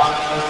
Rock.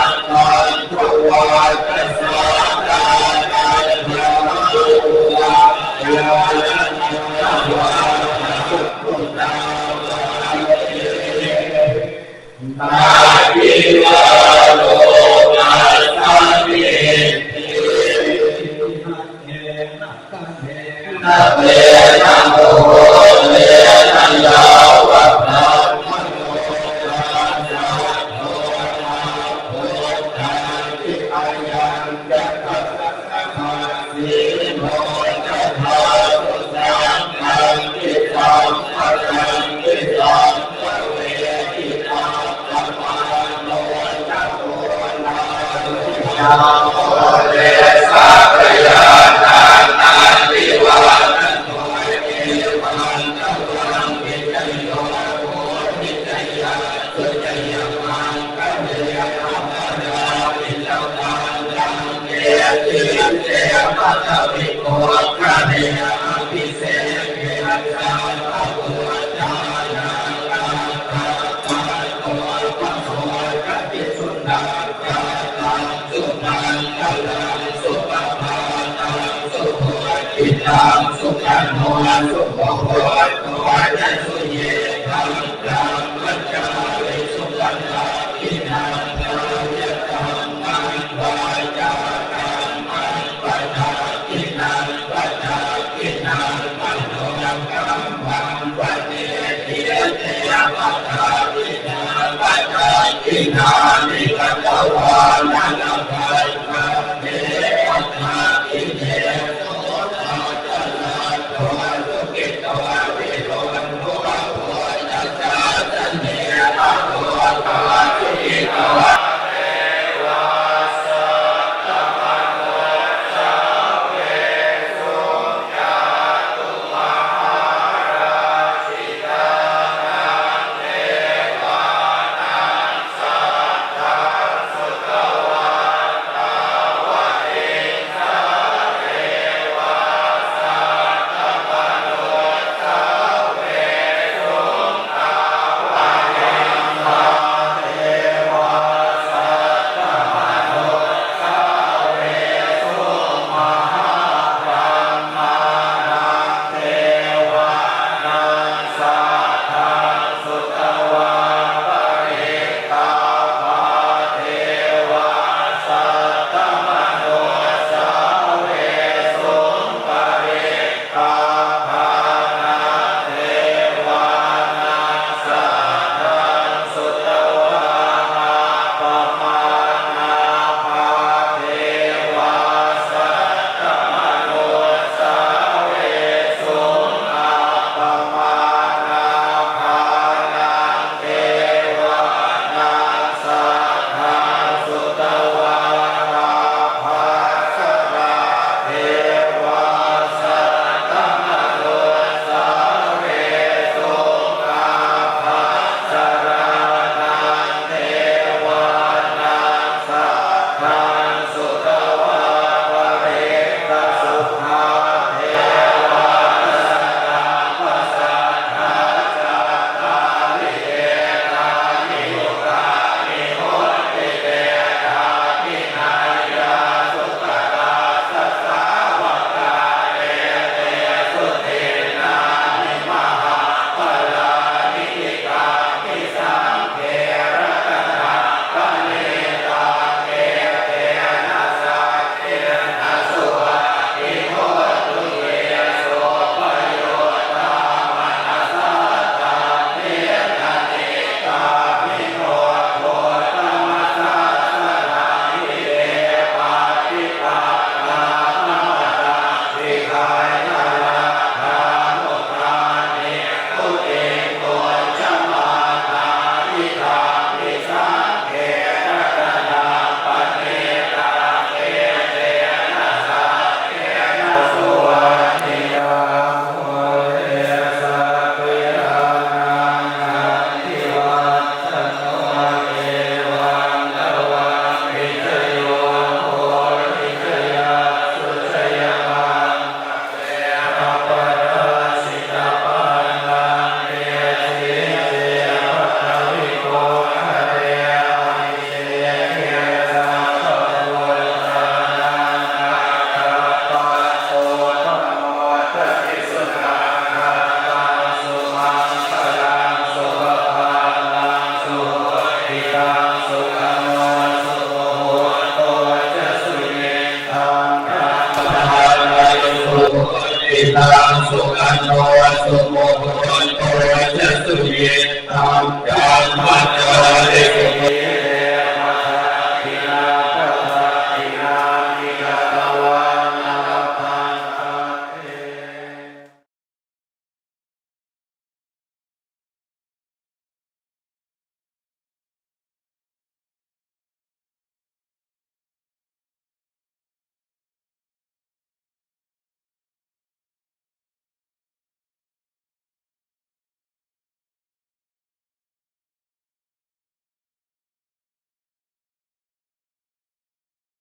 ติตามสุขันโนสุขภกอัตวาจสุเยธรรมธรรมวัจจาวิสุขันธาทินัมธรรมยธรรมังวาจาธรรมังปัญญาทินางปัญญาทินังปัญโนนังกรรมังปัญเนติเตยปัญญาทินังปัญญาทินังนิกัตวานังปัญ